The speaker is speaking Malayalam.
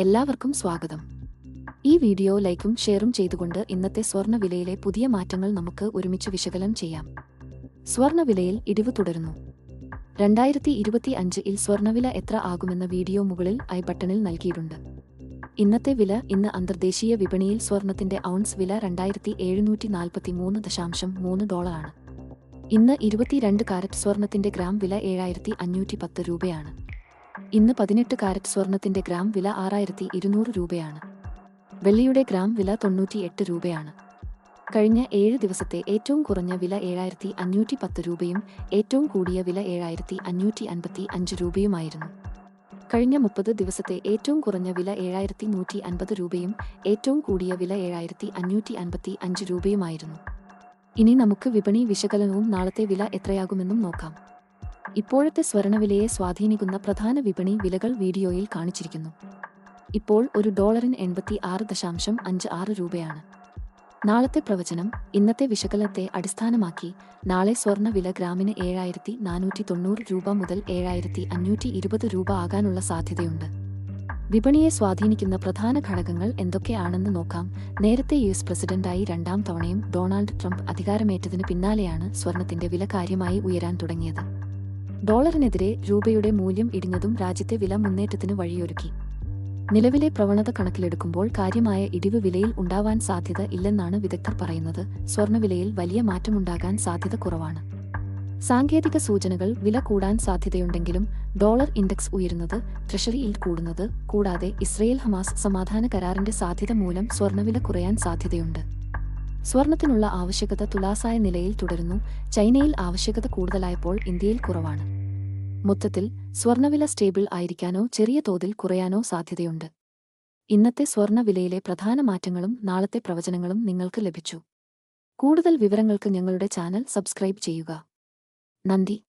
എല്ലാവർക്കും സ്വാഗതം. ഈ വീഡിയോ ലൈക്കും ഷെയറും ചെയ്തുകൊണ്ട് ഇന്നത്തെ സ്വർണ വിലയിലെ പുതിയ മാറ്റങ്ങൾ നമുക്ക് ഒരുമിച്ച് വിശകലനം ചെയ്യാം. സ്വർണ വിലയിൽ ഇടിവ് തുടരുന്നു. രണ്ടായിരത്തി ഇരുപത്തി അഞ്ചിൽ സ്വർണവില എത്ര ആകുമെന്ന വീഡിയോ മുകളിൽ ഐ ബട്ടണിൽ നൽകിയിട്ടുണ്ട്. ഇന്നത്തെ വില ഇന്ന് അന്തർദേശീയ വിപണിയിൽ സ്വർണത്തിന്റെ ഔൺസ് വില രണ്ടായിരത്തി എഴുന്നൂറ്റി നാൽപ്പത്തി മൂന്ന് ദശാംശം മൂന്ന് ഡോളറാണ്. ഇന്ന് ഇരുപത്തിരണ്ട് കാരറ്റ് സ്വർണത്തിന്റെ ഗ്രാം വില ഏഴായിരത്തി അഞ്ഞൂറ്റി പത്ത് രൂപയാണ്. ഇന്ന് പതിനെട്ട് കാരറ്റ് സ്വർണത്തിന്റെ ഗ്രാം വില ആറായിരത്തി ഇരുന്നൂറ് രൂപയാണ്. വെള്ളിയുടെ ഗ്രാം വില തൊണ്ണൂറ്റിയെട്ട് രൂപയാണ്. കഴിഞ്ഞ ഏഴ് ദിവസത്തെ ഏറ്റവും കുറഞ്ഞ വില ഏഴായിരത്തി അഞ്ഞൂറ്റി പത്ത് രൂപയും ഏറ്റവും കൂടിയ വില ഏഴായിരത്തി അഞ്ഞൂറ്റി അൻപത്തി അഞ്ച് രൂപയുമായിരുന്നു. കഴിഞ്ഞ മുപ്പത് ദിവസത്തെ ഏറ്റവും കുറഞ്ഞ വില ഏഴായിരത്തി നൂറ്റി അൻപത് രൂപയും ഏറ്റവും കൂടിയ വില ഏഴായിരത്തി അഞ്ഞൂറ്റി അൻപത്തി അഞ്ച് രൂപയുമായിരുന്നു. ഇനി നമുക്ക് വിപണി വിശകലനവും നാളത്തെ വില എത്രയാകുമെന്നും നോക്കാം. ഇപ്പോഴത്തെ സ്വർണവിലയെ സ്വാധീനിക്കുന്ന പ്രധാന വിപണി വിലകൾ വീഡിയോയിൽ കാണിച്ചിരിക്കുന്നു. ഇപ്പോൾ ഒരു ഡോളറിന് എൺപത്തി ആറ് ദശാംശം അഞ്ച് ആറ് രൂപയാണ്. നാളത്തെ പ്രവചനം ഇന്നത്തെ വിശകലനത്തെ അടിസ്ഥാനമാക്കി നാളെ സ്വർണ വില ഗ്രാമിന് ഏഴായിരത്തി നാനൂറ്റി തൊണ്ണൂറ് രൂപ മുതൽ ഏഴായിരത്തി അഞ്ഞൂറ്റി ഇരുപത് രൂപ ആകാനുള്ള സാധ്യതയുണ്ട്. വിപണിയെ സ്വാധീനിക്കുന്ന പ്രധാന ഘടകങ്ങൾ എന്തൊക്കെയാണെന്ന് നോക്കാം. നേരത്തെ യു എസ് പ്രസിഡന്റായി രണ്ടാം തവണയും ഡൊണാൾഡ് ട്രംപ് അധികാരമേറ്റതിന് പിന്നാലെയാണ് സ്വർണത്തിന്റെ വില കാര്യമായി ഉയരാൻ തുടങ്ങിയത്. ഡോളറിനെതിരെ രൂപയുടെ മൂല്യം ഇടിഞ്ഞതും രാജ്യത്തെ വില മുന്നേറ്റത്തിന് വഴിയൊരുക്കി. നിലവിലെ പ്രവണത കണക്കിലെടുക്കുമ്പോൾ കാര്യമായ ഇടിവ് വിലയിൽ ഉണ്ടാവാൻ സാധ്യത ഇല്ലെന്നാണ് വിദഗ്ധർ പറയുന്നത്. സ്വർണവിലയിൽ വലിയ മാറ്റമുണ്ടാകാൻ സാധ്യത കുറവാണ്. സാങ്കേതിക സൂചനകൾ വില കൂടാൻ സാധ്യതയുണ്ടെങ്കിലും ഡോളർ ഇൻഡെക്സ് ഉയരുന്നത് ട്രഷറിയിൽ കൂടുന്നത് കൂടാതെ ഇസ്രയേൽ ഹമാസ് സമാധാന കരാറിന്റെ സാധ്യത മൂലം സ്വർണവില കുറയാൻ സാധ്യതയുണ്ട്. സ്വർണത്തിനുള്ള ആവശ്യകത തുലാസായ നിലയിൽ തുടരുന്നു. ചൈനയിൽ ആവശ്യകത കൂടുതലായപ്പോൾ ഇന്ത്യയിൽ കുറവാണ്. മൊത്തത്തിൽ സ്വർണവില സ്റ്റേബിൾ ആയിരിക്കാനോ ചെറിയ തോതിൽ കുറയാനോ സാധ്യതയുണ്ട്. ഇന്നത്തെ സ്വർണവിലയിലെ പ്രധാന മാറ്റങ്ങളും നാളത്തെ പ്രവചനങ്ങളും നിങ്ങൾക്ക് ലഭിച്ചു. കൂടുതൽ വിവരങ്ങൾക്ക് ഞങ്ങളുടെ ചാനൽ സബ്സ്ക്രൈബ് ചെയ്യുക. നന്ദി.